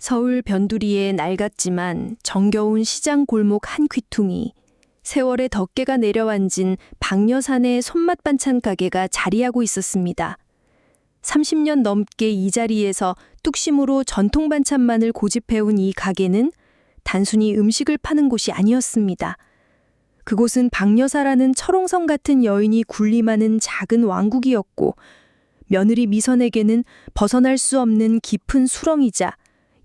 서울 변두리의 낡았지만 정겨운 시장 골목 한 귀퉁이, 세월의 덮개가 내려앉은 박여산의 손맛 반찬 가게가 자리하고 있었습니다. 30년 넘게 이 자리에서 뚝심으로 전통 반찬만을 고집해온 이 가게는 단순히 음식을 파는 곳이 아니었습니다. 그곳은 박여사라는 철옹성 같은 여인이 군림하는 작은 왕국이었고 며느리 미선에게는 벗어날 수 없는 깊은 수렁이자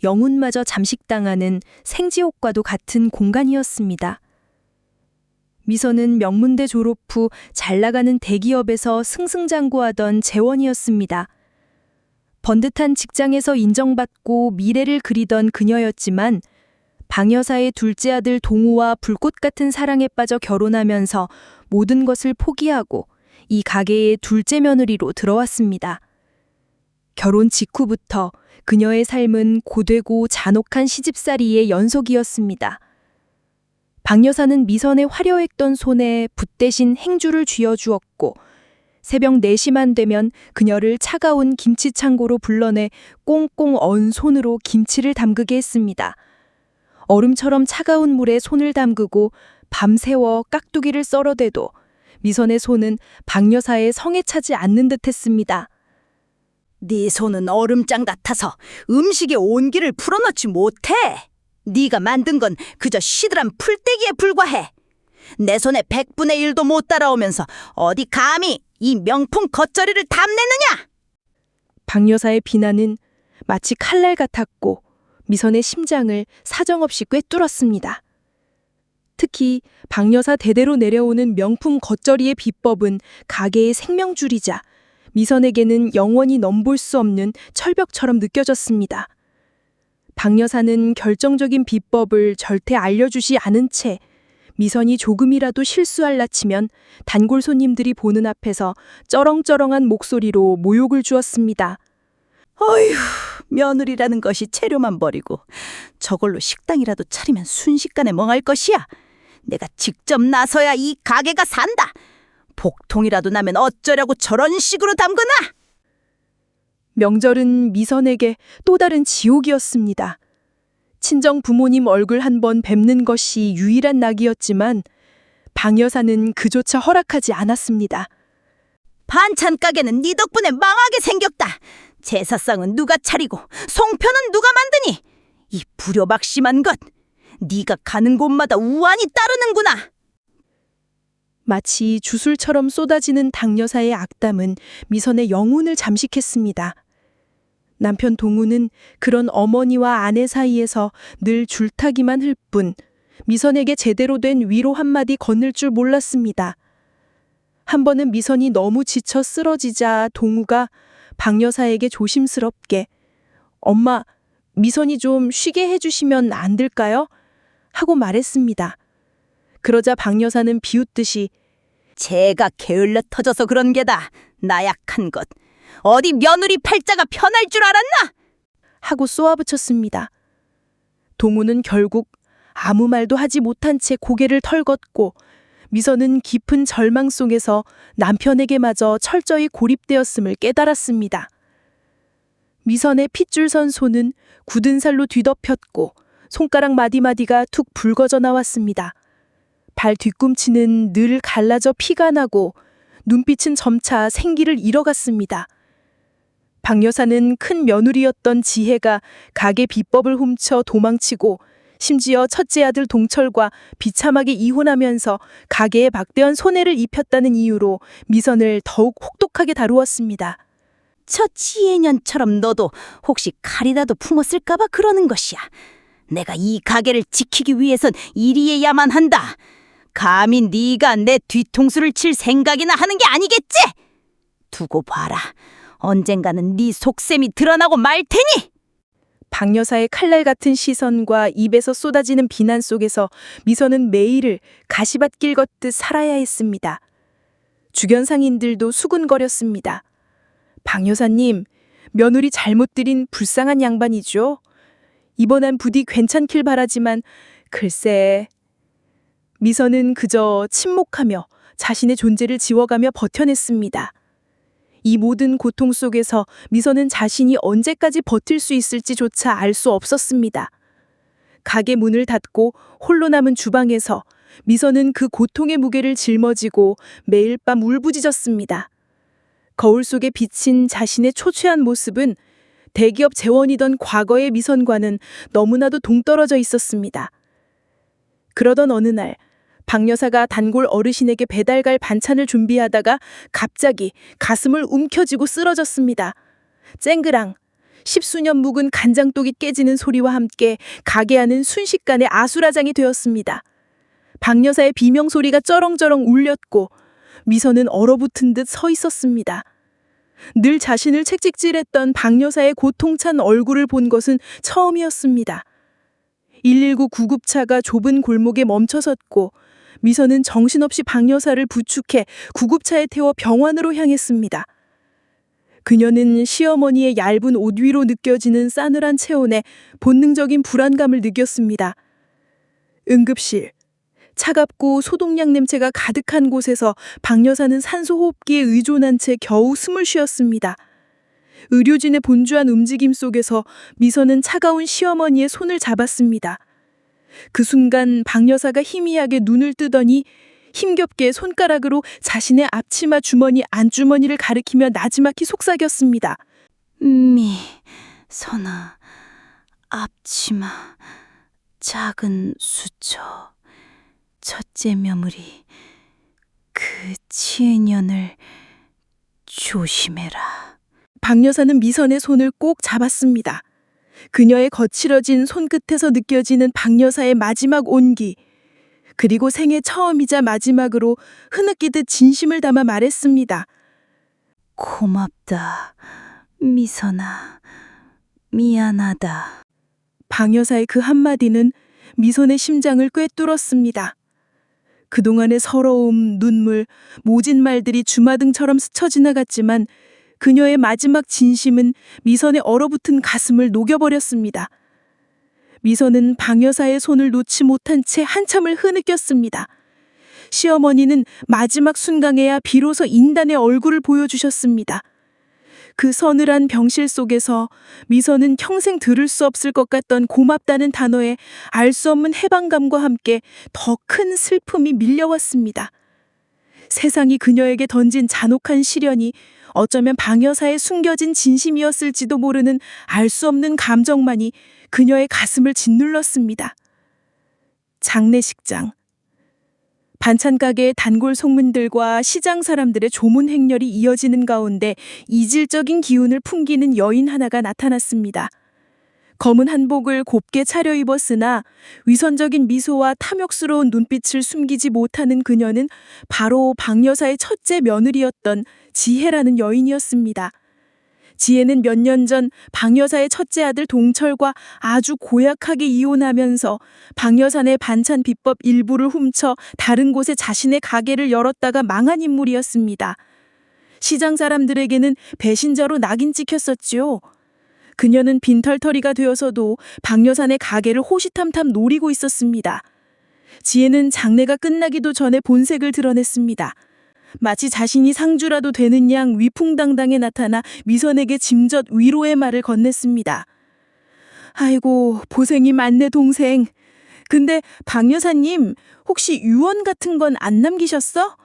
영혼마저 잠식당하는 생지옥과도 같은 공간이었습니다. 미선은 명문대 졸업 후 잘 나가는 대기업에서 승승장구하던 재원이었습니다. 번듯한 직장에서 인정받고 미래를 그리던 그녀였지만 방여사의 둘째 아들 동우와 불꽃 같은 사랑에 빠져 결혼하면서 모든 것을 포기하고 이 가게의 둘째 며느리로 들어왔습니다. 결혼 직후부터 그녀의 삶은 고되고 잔혹한 시집살이의 연속이었습니다. 박 여사는 미선의 화려했던 손에 붓 대신 행주를 쥐어주었고 새벽 4시만 되면 그녀를 차가운 김치창고로 불러내 꽁꽁 언 손으로 김치를 담그게 했습니다. 얼음처럼 차가운 물에 손을 담그고 밤새워 깍두기를 썰어대도 미선의 손은 박 여사의 성에 차지 않는 듯했습니다. 네 손은 얼음장 같아서 음식에 온기를 풀어넣지 못해. 네가 만든 건 그저 시들한 풀떼기에 불과해. 내 손에 100분의 1도 못 따라오면서 어디 감히 이 명품 겉절이를 탐내느냐? 박 여사의 비난은 마치 칼날 같았고 미선의 심장을 사정없이 꿰뚫었습니다. 특히 박 여사 대대로 내려오는 명품 겉절이의 비법은 가게의 생명줄이자 미선에게는 영원히 넘볼 수 없는 철벽처럼 느껴졌습니다. 박 여사는 결정적인 비법을 절대 알려주지 않은 채 미선이 조금이라도 실수할라 치면 단골 손님들이 보는 앞에서 쩌렁쩌렁한 목소리로 모욕을 주었습니다. 어휴, 며느리라는 것이 재료만 버리고 저걸로 식당이라도 차리면 순식간에 멍할 것이야. 내가 직접 나서야 이 가게가 산다. 복통이라도 나면 어쩌려고 저런 식으로 담그나? 명절은 미선에게 또 다른 지옥이었습니다. 친정 부모님 얼굴 한 번 뵙는 것이 유일한 낙이었지만 방 여사는 그조차 허락하지 않았습니다. 반찬 가게는 네 덕분에 망하게 생겼다. 제사상은 누가 차리고 송편은 누가 만드니? 이 불효박심한 것. 네가 가는 곳마다 우환이 따르는구나. 마치 주술처럼 쏟아지는 당여사의 악담은 미선의 영혼을 잠식했습니다. 남편 동우는 그런 어머니와 아내 사이에서 늘 줄타기만 흘뿐 미선에게 제대로 된 위로 한마디 건넬 줄 몰랐습니다. 한 번은 미선이 너무 지쳐 쓰러지자 동우가 박 여사에게 조심스럽게 엄마, 미선이 좀 쉬게 해주시면 안 될까요? 하고 말했습니다. 그러자 박 여사는 비웃듯이 제가 게을러 터져서 그런 게다. 나약한 것. 어디 며느리 팔자가 편할 줄 알았나? 하고 쏘아붙였습니다. 동우는 결국 아무 말도 하지 못한 채 고개를 털걷고 미선은 깊은 절망 속에서 남편에게마저 철저히 고립되었음을 깨달았습니다. 미선의 핏줄 선 손은 굳은 살로 뒤덮였고 손가락 마디마디가 툭 붉어져 나왔습니다. 발 뒤꿈치는 늘 갈라져 피가 나고 눈빛은 점차 생기를 잃어갔습니다. 박 여사는 큰 며느리였던 지혜가 가게 비법을 훔쳐 도망치고 심지어 첫째 아들 동철과 비참하게 이혼하면서 가게에 막대한 손해를 입혔다는 이유로 미선을 더욱 혹독하게 다루었습니다. 저 지혜년처럼 너도 혹시 칼이라도 품었을까봐 그러는 것이야. 내가 이 가게를 지키기 위해선 이리해야만 한다. 감히 네가 내 뒤통수를 칠 생각이나 하는 게 아니겠지? 두고 봐라. 언젠가는 네 속셈이 드러나고 말 테니. 박 여사의 칼날 같은 시선과 입에서 쏟아지는 비난 속에서 미선은 매일을 가시밭길 걷듯 살아야 했습니다. 주변 상인들도 수군거렸습니다. 박 여사님, 며느리 잘못 들인 불쌍한 양반이죠. 이번엔 부디 괜찮길 바라지만 글쎄. 미선은 그저 침묵하며 자신의 존재를 지워가며 버텨냈습니다. 이 모든 고통 속에서 미선은 자신이 언제까지 버틸 수 있을지조차 알 수 없었습니다. 가게 문을 닫고 홀로 남은 주방에서 미선은 그 고통의 무게를 짊어지고 매일 밤 울부짖었습니다. 거울 속에 비친 자신의 초췌한 모습은 대기업 재원이던 과거의 미선과는 너무나도 동떨어져 있었습니다. 그러던 어느 날, 박 여사가 단골 어르신에게 배달 갈 반찬을 준비하다가 갑자기 가슴을 움켜쥐고 쓰러졌습니다. 쨍그랑 십수년 묵은 간장독이 깨지는 소리와 함께 가게 안은 순식간에 아수라장이 되었습니다. 박 여사의 비명 소리가 쩌렁쩌렁 울렸고 미선은 얼어붙은 듯 서 있었습니다. 늘 자신을 책찍질했던 박 여사의 고통찬 얼굴을 본 것은 처음이었습니다. 119 구급차가 좁은 골목에 멈춰섰고 미선은 정신없이 박 여사를 부축해 구급차에 태워 병원으로 향했습니다. 그녀는 시어머니의 얇은 옷 위로 느껴지는 싸늘한 체온에 본능적인 불안감을 느꼈습니다. 응급실. 차갑고 소독약 냄새가 가득한 곳에서 박 여사는 산소 호흡기에 의존한 채 겨우 숨을 쉬었습니다. 의료진의 본주한 움직임 속에서 미선은 차가운 시어머니의 손을 잡았습니다. 그 순간 박 여사가 희미하게 눈을 뜨더니 힘겹게 손가락으로 자신의 앞치마 주머니 안주머니를 가리키며 나지막히 속삭였습니다. 미, 선아, 앞치마, 작은 수초, 첫째 며느리, 그 치은년을 조심해라. 박 여사는 미선의 손을 꼭 잡았습니다. 그녀의 거칠어진 손끝에서 느껴지는 박 여사의 마지막 온기. 그리고 생애 처음이자 마지막으로 흐느끼듯 진심을 담아 말했습니다. 고맙다, 미선아. 미안하다. 박 여사의 그 한마디는 미선의 심장을 꿰뚫었습니다. 그동안의 서러움, 눈물, 모진 말들이 주마등처럼 스쳐 지나갔지만 그녀의 마지막 진심은 미선의 얼어붙은 가슴을 녹여버렸습니다. 미선은 박 여사의 손을 놓지 못한 채 한참을 흐느꼈습니다. 시어머니는 마지막 순간에야 비로소 인단의 얼굴을 보여주셨습니다. 그 서늘한 병실 속에서 미선은 평생 들을 수 없을 것 같던 고맙다는 단어에 알 수 없는 해방감과 함께 더 큰 슬픔이 밀려왔습니다. 세상이 그녀에게 던진 잔혹한 시련이 어쩌면 방여사의 숨겨진 진심이었을지도 모르는 알 수 없는 감정만이 그녀의 가슴을 짓눌렀습니다. 장례식장. 반찬 가게의 단골 송문들과 시장 사람들의 조문 행렬이 이어지는 가운데 이질적인 기운을 풍기는 여인 하나가 나타났습니다. 검은 한복을 곱게 차려입었으나 위선적인 미소와 탐욕스러운 눈빛을 숨기지 못하는 그녀는 바로 박 여사의 첫째 며느리였던 지혜라는 여인이었습니다. 지혜는 몇 년 전 박 여사의 첫째 아들 동철과 아주 고약하게 이혼하면서 박 여사의 반찬 비법 일부를 훔쳐 다른 곳에 자신의 가게를 열었다가 망한 인물이었습니다. 시장 사람들에게는 배신자로 낙인 찍혔었지요. 그녀는 빈털터리가 되어서도 박 여사의 가게를 호시탐탐 노리고 있었습니다. 지혜는 장례가 끝나기도 전에 본색을 드러냈습니다. 마치 자신이 상주라도 되는 양 위풍당당해 나타나 미선에게 짐젓 위로의 말을 건넸습니다. 아이고, 고생이 많네, 동생. 근데 박 여사님, 혹시 유언 같은 건 안 남기셨어?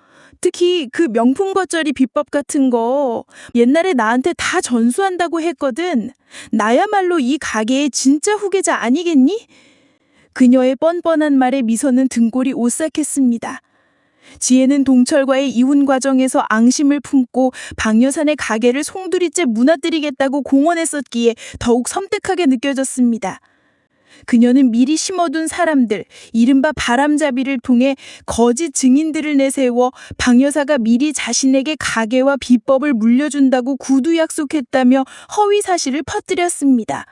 특히 그 명품 겉절이 비법 같은 거 옛날에 나한테 다 전수한다고 했거든. 나야말로 이 가게의 진짜 후계자 아니겠니? 그녀의 뻔뻔한 말에 미선은 등골이 오싹했습니다. 지혜는 동철과의 이혼 과정에서 앙심을 품고 방여산의 가게를 송두리째 무너뜨리겠다고 공언했었기에 더욱 섬뜩하게 느껴졌습니다. 그녀는 미리 심어둔 사람들, 이른바 바람잡이를 통해 거짓 증인들을 내세워 방 여사가 미리 자신에게 가게와 비법을 물려준다고 구두 약속했다며 허위 사실을 퍼뜨렸습니다.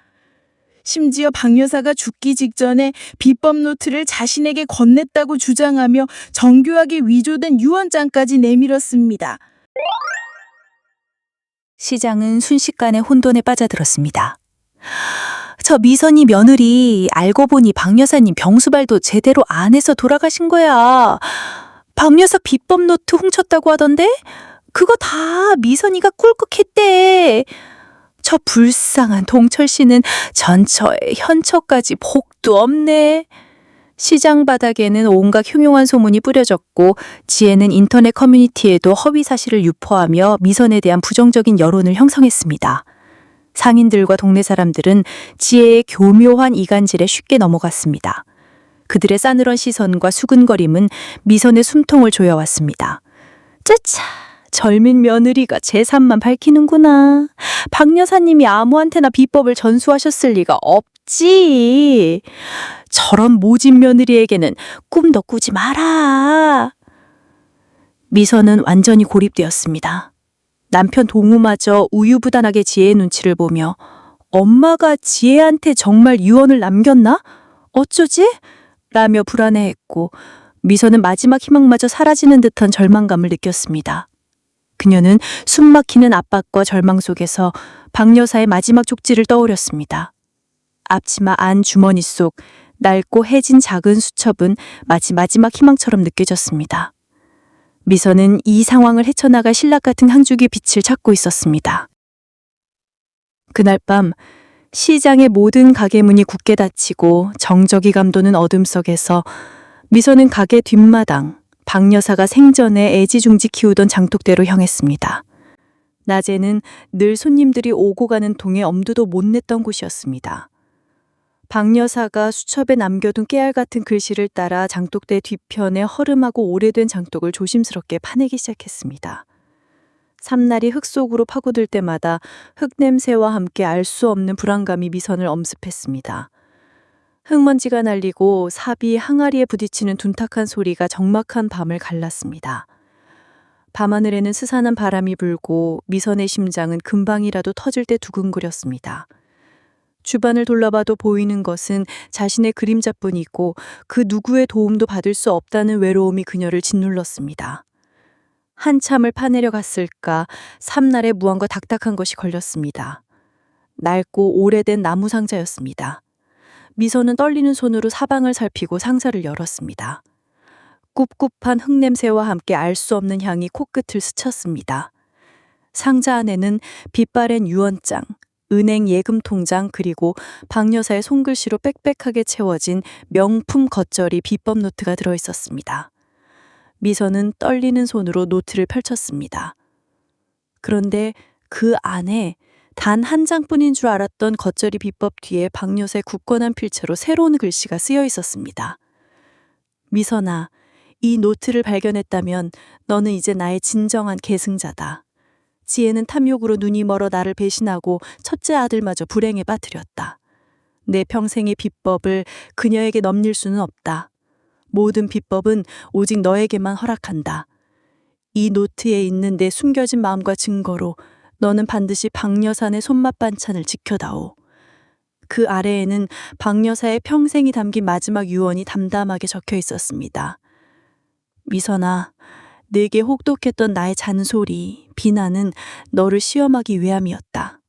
심지어 박 여사가 죽기 직전에 비법 노트를 자신에게 건넸다고 주장하며 정교하게 위조된 유언장까지 내밀었습니다. 시장은 순식간에 혼돈에 빠져들었습니다. 저 미선이 며느리 알고 보니 박 여사님 병수발도 제대로 안 해서 돌아가신 거야. 박 여사 비법 노트 훔쳤다고 하던데? 그거 다 미선이가 꿀꺽했대. 저 불쌍한 동철 씨는 전처에 현처까지 복도 없네. 시장 바닥에는 온갖 흉흉한 소문이 뿌려졌고 지혜는 인터넷 커뮤니티에도 허위 사실을 유포하며 미선에 대한 부정적인 여론을 형성했습니다. 상인들과 동네 사람들은 지혜의 교묘한 이간질에 쉽게 넘어갔습니다. 그들의 싸늘한 시선과 수근거림은 미선의 숨통을 조여왔습니다. 짜차, 젊은 며느리가 제3만 밝히는구나. 박 여사님이 아무한테나 비법을 전수하셨을 리가 없지. 저런 모진 며느리에게는 꿈도 꾸지 마라. 미선은 완전히 고립되었습니다. 남편 동우마저 우유부단하게 지혜의 눈치를 보며 엄마가 지혜한테 정말 유언을 남겼나? 어쩌지? 라며 불안해했고 미선은 마지막 희망마저 사라지는 듯한 절망감을 느꼈습니다. 그녀는 숨막히는 압박과 절망 속에서 박 여사의 마지막 쪽지를 떠올렸습니다. 앞치마 안 주머니 속 낡고 해진 작은 수첩은 마치 마지막 희망처럼 느껴졌습니다. 미선은 이 상황을 헤쳐나갈 신락 같은 항죽의 빛을 찾고 있었습니다. 그날 밤 시장의 모든 가게 문이 굳게 닫히고 정적이 감도는 어둠 속에서 미선은 가게 뒷마당 박 여사가 생전에 애지중지 키우던 장독대로 향했습니다. 낮에는 늘 손님들이 오고 가는 통에 엄두도 못 냈던 곳이었습니다. 박 여사가 수첩에 남겨둔 깨알 같은 글씨를 따라 장독대 뒤편에 허름하고 오래된 장독을 조심스럽게 파내기 시작했습니다. 삼날이 흙 속으로 파고들 때마다 흙 냄새와 함께 알 수 없는 불안감이 미선을 엄습했습니다. 흙먼지가 날리고 삽이 항아리에 부딪히는 둔탁한 소리가 적막한 밤을 갈랐습니다. 밤하늘에는 스산한 바람이 불고 미선의 심장은 금방이라도 터질 때 두근거렸습니다. 주변을 둘러봐도 보이는 것은 자신의 그림자뿐이고 그 누구의 도움도 받을 수 없다는 외로움이 그녀를 짓눌렀습니다. 한참을 파내려 갔을까 삼날에 무언가 딱딱한 것이 걸렸습니다. 낡고 오래된 나무 상자였습니다. 미선은 떨리는 손으로 사방을 살피고 상자를 열었습니다. 꿉꿉한 흙냄새와 함께 알 수 없는 향이 코끝을 스쳤습니다. 상자 안에는 빛바랜 유언장, 은행 예금 통장 그리고 박 여사의 손글씨로 빽빽하게 채워진 명품 겉절이 비법 노트가 들어 있었습니다. 미선은 떨리는 손으로 노트를 펼쳤습니다. 그런데 그 안에 단 한 장뿐인 줄 알았던 겉절이 비법 뒤에 박 여사의 굳건한 필체로 새로운 글씨가 쓰여 있었습니다. 미선아, 이 노트를 발견했다면 너는 이제 나의 진정한 계승자다. 지혜는 탐욕으로 눈이 멀어 나를 배신하고 첫째 아들마저 불행에 빠뜨렸다. 내 평생의 비법을 그녀에게 넘길 수는 없다. 모든 비법은 오직 너에게만 허락한다. 이 노트에 있는 내 숨겨진 마음과 증거로 너는 반드시 박여산의 손맛 반찬을 지켜다오. 그 아래에는 박여사의 평생이 담긴 마지막 유언이 담담하게 적혀 있었습니다. 미선아, 내게 혹독했던 나의 잔소리, 비난은 너를 시험하기 위함이었다.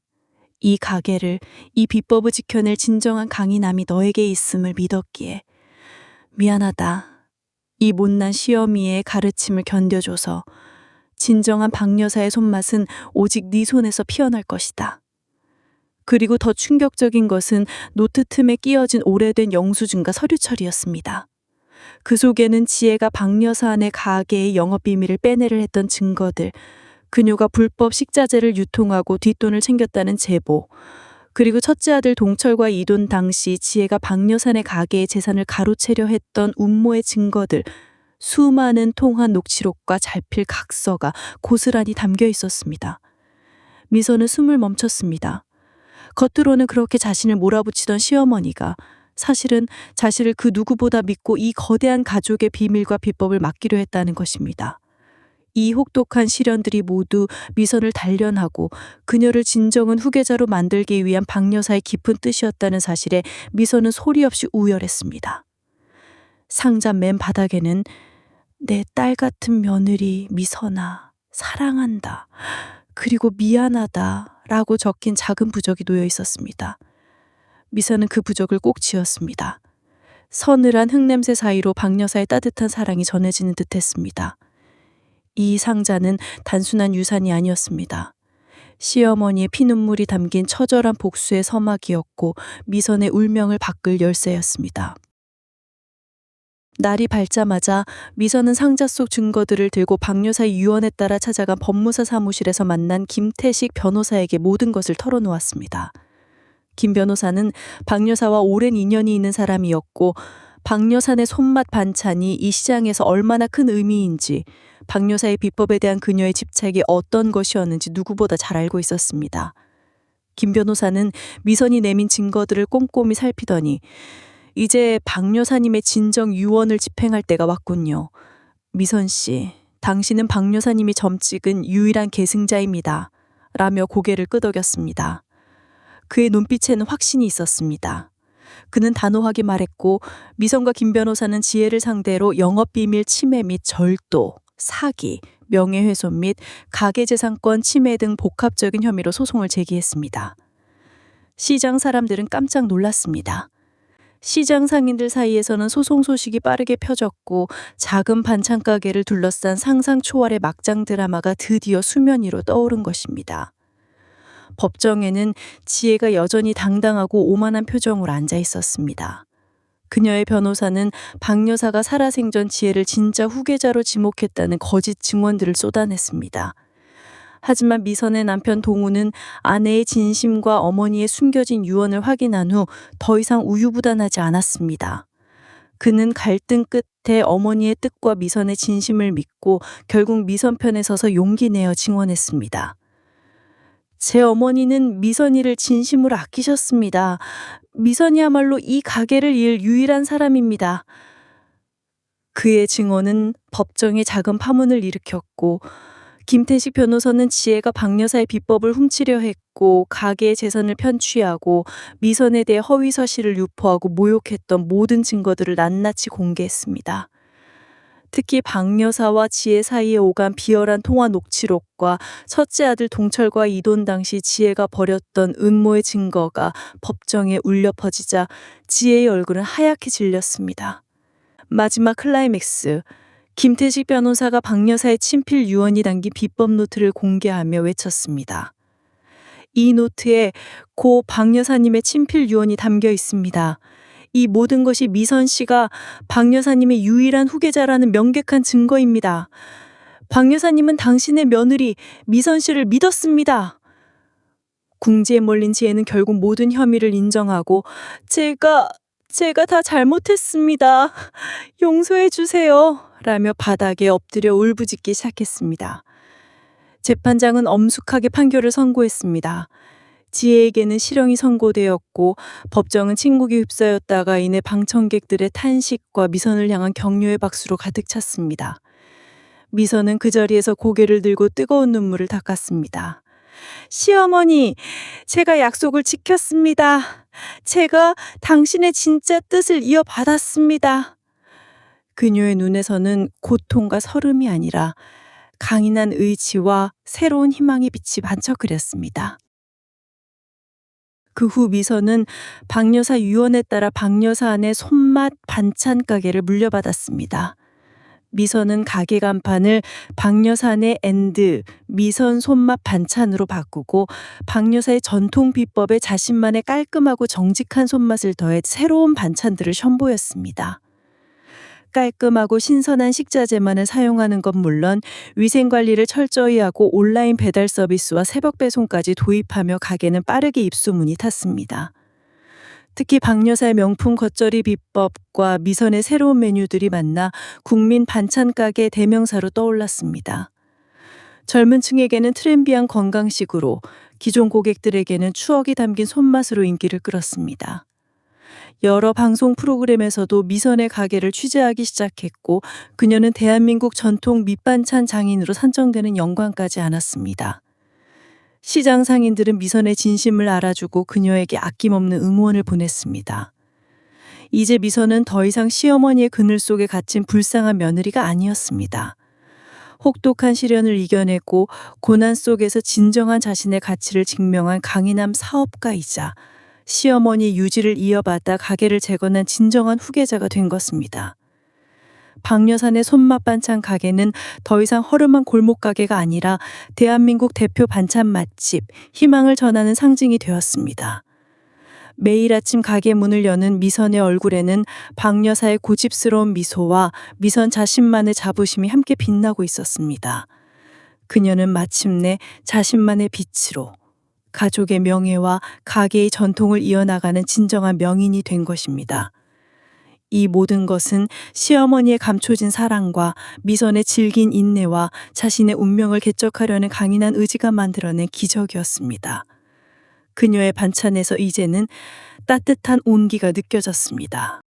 이 가게를, 이 비법을 지켜낼 진정한 강인함이 너에게 있음을 믿었기에 미안하다. 이 못난 시어미의 가르침을 견뎌줘서 진정한 박여사의 손맛은 오직 네 손에서 피어날 것이다. 그리고 더 충격적인 것은 노트 틈에 끼어진 오래된 영수증과 서류철이었습니다. 그 속에는 지혜가 박여사 안의 가게의 영업 비밀을 빼내를 했던 증거들, 그녀가 불법 식자재를 유통하고 뒷돈을 챙겼다는 제보, 그리고 첫째 아들 동철과 이돈 당시 지혜가 박여산의 가게의 재산을 가로채려 했던 음모의 증거들, 수많은 통한 녹취록과 잘필 각서가 고스란히 담겨 있었습니다. 미선은 숨을 멈췄습니다. 겉으로는 그렇게 자신을 몰아붙이던 시어머니가 사실은 자신을 그 누구보다 믿고 이 거대한 가족의 비밀과 비법을 맡기려 했다는 것입니다. 이 혹독한 시련들이 모두 미선을 단련하고 그녀를 진정한 후계자로 만들기 위한 박 여사의 깊은 뜻이었다는 사실에 미선은 소리 없이 우열했습니다. 상자 맨 바닥에는 내 딸 같은 며느리 미선아 사랑한다. 그리고 미안하다. 라고 적힌 작은 부적이 놓여 있었습니다. 미선은 그 부적을 꼭 지었습니다. 서늘한 흙냄새 사이로 박여사의 따뜻한 사랑이 전해지는 듯 했습니다. 이 상자는 단순한 유산이 아니었습니다. 시어머니의 피눈물이 담긴 처절한 복수의 서막이었고 미선의 울명을 바꿀 열쇠였습니다. 날이 밝자마자 미선은 상자 속 증거들을 들고 박 여사의 유언에 따라 찾아간 법무사 사무실에서 만난 김태식 변호사에게 모든 것을 털어놓았습니다. 김 변호사는 박 여사와 오랜 인연이 있는 사람이었고 박 여사의 손맛 반찬이 이 시장에서 얼마나 큰 의미인지 박 여사의 비법에 대한 그녀의 집착이 어떤 것이었는지 누구보다 잘 알고 있었습니다. 김 변호사는 미선이 내민 증거들을 꼼꼼히 살피더니 이제 박 여사님의 진정 유언을 집행할 때가 왔군요. 미선 씨, 당신은 박 여사님이 점찍은 유일한 계승자입니다. 라며 고개를 끄덕였습니다. 그의 눈빛에는 확신이 있었습니다. 그는 단호하게 말했고 미선과 김 변호사는 지혜를 상대로 영업비밀 침해 및 절도, 사기, 명예훼손 및 가계재산권 침해 등 복합적인 혐의로 소송을 제기했습니다. 시장 사람들은 깜짝 놀랐습니다. 시장 상인들 사이에서는 소송 소식이 빠르게 펴졌고 작은 반찬 가게를 둘러싼 상상 초월의 막장 드라마가 드디어 수면 위로 떠오른 것입니다. 법정에는 지혜가 여전히 당당하고 오만한 표정으로 앉아 있었습니다. 그녀의 변호사는 박 여사가 살아생전 지혜를 진짜 후계자로 지목했다는 거짓 증언들을 쏟아냈습니다. 하지만 미선의 남편 동우는 아내의 진심과 어머니의 숨겨진 유언을 확인한 후 더 이상 우유부단하지 않았습니다. 그는 갈등 끝에 어머니의 뜻과 미선의 진심을 믿고 결국 미선 편에 서서 용기 내어 증언했습니다. 제 어머니는 미선이를 진심으로 아끼셨습니다. 미선이야말로 이 가게를 이을 유일한 사람입니다. 그의 증언은 법정에 작은 파문을 일으켰고 김태식 변호사는 지혜가 박 여사의 비법을 훔치려 했고 가게의 재산을 편취하고 미선에 대해 허위 사실을 유포하고 모욕했던 모든 증거들을 낱낱이 공개했습니다. 특히 박 여사와 지혜 사이에 오간 비열한 통화 녹취록과 첫째 아들 동철과 이돈 당시 지혜가 벌였던 음모의 증거가 법정에 울려 퍼지자 지혜의 얼굴은 하얗게 질렸습니다. 마지막 클라이맥스. 김태식 변호사가 박 여사의 친필 유언이 담긴 비법 노트를 공개하며 외쳤습니다. 이 노트에 고 박 여사님의 친필 유언이 담겨 있습니다. 이 모든 것이 미선 씨가 박 여사님의 유일한 후계자라는 명백한 증거입니다. 박 여사님은 당신의 며느리 미선 씨를 믿었습니다. 궁지에 몰린 지혜는 결국 모든 혐의를 인정하고 제가 제가 다 잘못했습니다. 용서해 주세요. 라며 바닥에 엎드려 울부짖기 시작했습니다. 재판장은 엄숙하게 판결을 선고했습니다. 지혜에게는 실형이 선고되었고 법정은 침묵이 휩싸였다가 이내 방청객들의 탄식과 미선을 향한 격려의 박수로 가득 찼습니다. 미선은 그 자리에서 고개를 들고 뜨거운 눈물을 닦았습니다. 시어머니, 제가 약속을 지켰습니다. 제가 당신의 진짜 뜻을 이어받았습니다. 그녀의 눈에서는 고통과 서름이 아니라 강인한 의지와 새로운 희망의 빛이 반짝거렸습니다. 그 후 미선은 박여사 유언에 따라 박여사 안의 손맛 반찬 가게를 물려받았습니다. 미선은 가게 간판을 박여사의 엔드 미선 손맛 반찬으로 바꾸고 박여사의 전통 비법에 자신만의 깔끔하고 정직한 손맛을 더해 새로운 반찬들을 선보였습니다. 깔끔하고 신선한 식자재만을 사용하는 건 물론 위생 관리를 철저히 하고 온라인 배달 서비스와 새벽 배송까지 도입하며 가게는 빠르게 입소문이 탔습니다. 특히 박여사의 명품 겉절이 비법과 미선의 새로운 메뉴들이 만나 국민 반찬 가게 대명사로 떠올랐습니다. 젊은 층에게는 트렌디한 건강식으로 기존 고객들에게는 추억이 담긴 손맛으로 인기를 끌었습니다. 여러 방송 프로그램에서도 미선의 가게를 취재하기 시작했고 그녀는 대한민국 전통 밑반찬 장인으로 선정되는 영광까지 안았습니다. 시장 상인들은 미선의 진심을 알아주고 그녀에게 아낌없는 응원을 보냈습니다. 이제 미선은 더 이상 시어머니의 그늘 속에 갇힌 불쌍한 며느리가 아니었습니다. 혹독한 시련을 이겨내고 고난 속에서 진정한 자신의 가치를 증명한 강인함 사업가이자 시어머니 유지를 이어받아 가게를 재건한 진정한 후계자가 된 것입니다. 박여산의 손맛 반찬 가게는 더 이상 허름한 골목 가게가 아니라 대한민국 대표 반찬 맛집, 희망을 전하는 상징이 되었습니다. 매일 아침 가게 문을 여는 미선의 얼굴에는 박 여사의 고집스러운 미소와 미선 자신만의 자부심이 함께 빛나고 있었습니다. 그녀는 마침내 자신만의 빛으로 가족의 명예와 가게의 전통을 이어나가는 진정한 명인이 된 것입니다. 이 모든 것은 시어머니의 감춰진 사랑과 미선의 질긴 인내와 자신의 운명을 개척하려는 강인한 의지가 만들어낸 기적이었습니다. 그녀의 반찬에서 이제는 따뜻한 온기가 느껴졌습니다.